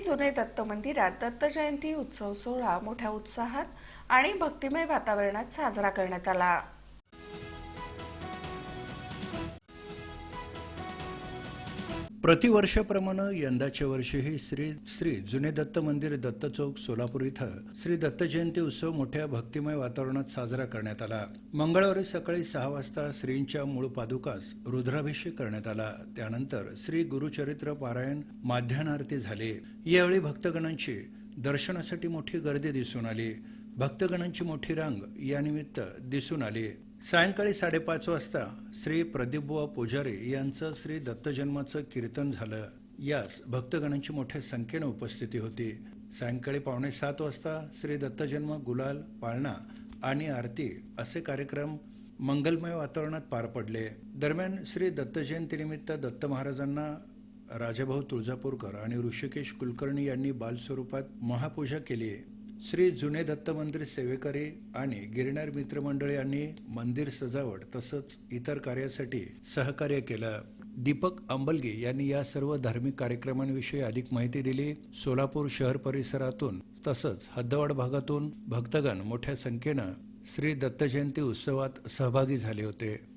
जुने दत्त मंदिरात दत्त जयंती उत्सव सोहळा मोठ्या उत्साहात आणि भक्तिमय वातावरणात साजरा करण्यात आला. प्रतिवर्षाप्रमाणे यंदाच्या वर्षीही श्री श्री जुने दत्त मंदिर दत्त चौक सोलापूर इथं श्री दत्त जयंती उत्सव मोठ्या भक्तिमय वातावरणात साजरा करण्यात आला. मंगळवारी सकाळी सहा वाजता श्रींच्या मूळ पादुकास रुद्राभिषेक करण्यात आला. त्यानंतर श्री गुरुचरित्र पारायण माध्यानारती झाली. यावेळी भक्तगणांची दर्शनासाठी मोठी गर्दी दिसून आली. भक्तगणांची मोठी रांग यानिमित्त दिसून आली. सायंकाळी साडेपाच वाजता श्री प्रदीपबुवा पुजारी यांचं श्री दत्तजन्माचं कीर्तन झालं. यास भक्तगणांची मोठ्या संख्येनं उपस्थिती होती. सायंकाळी पावणे सात वाजता श्री दत्तजन्म गुलाल पाळणा आणि आरती असे कार्यक्रम मंगलमय वातावरणात पार पडले. दरम्यान श्री दत्त जयंतीनिमित्त दत्त महाराजांना राजाभाऊ तुळजापूरकर आणि ऋषिकेश कुलकर्णी यांनी बालस्वरूपात महापूजा केली. श्री जुने दत्त मंदिर सेवेकरी आणि गिरणार मित्रमंडळ यांनी मंदिर सजावट तसंच इतर कार्यासाठी सहकार्य केलं. दीपक अंबलगी यांनी या सर्व धार्मिक कार्यक्रमांविषयी अधिक माहिती दिली. सोलापूर शहर परिसरातून तसंच हद्दवाड भागातून भक्तगण मोठ्या संख्येनं श्री दत्त जयंती उत्सवात सहभागी झाले होते.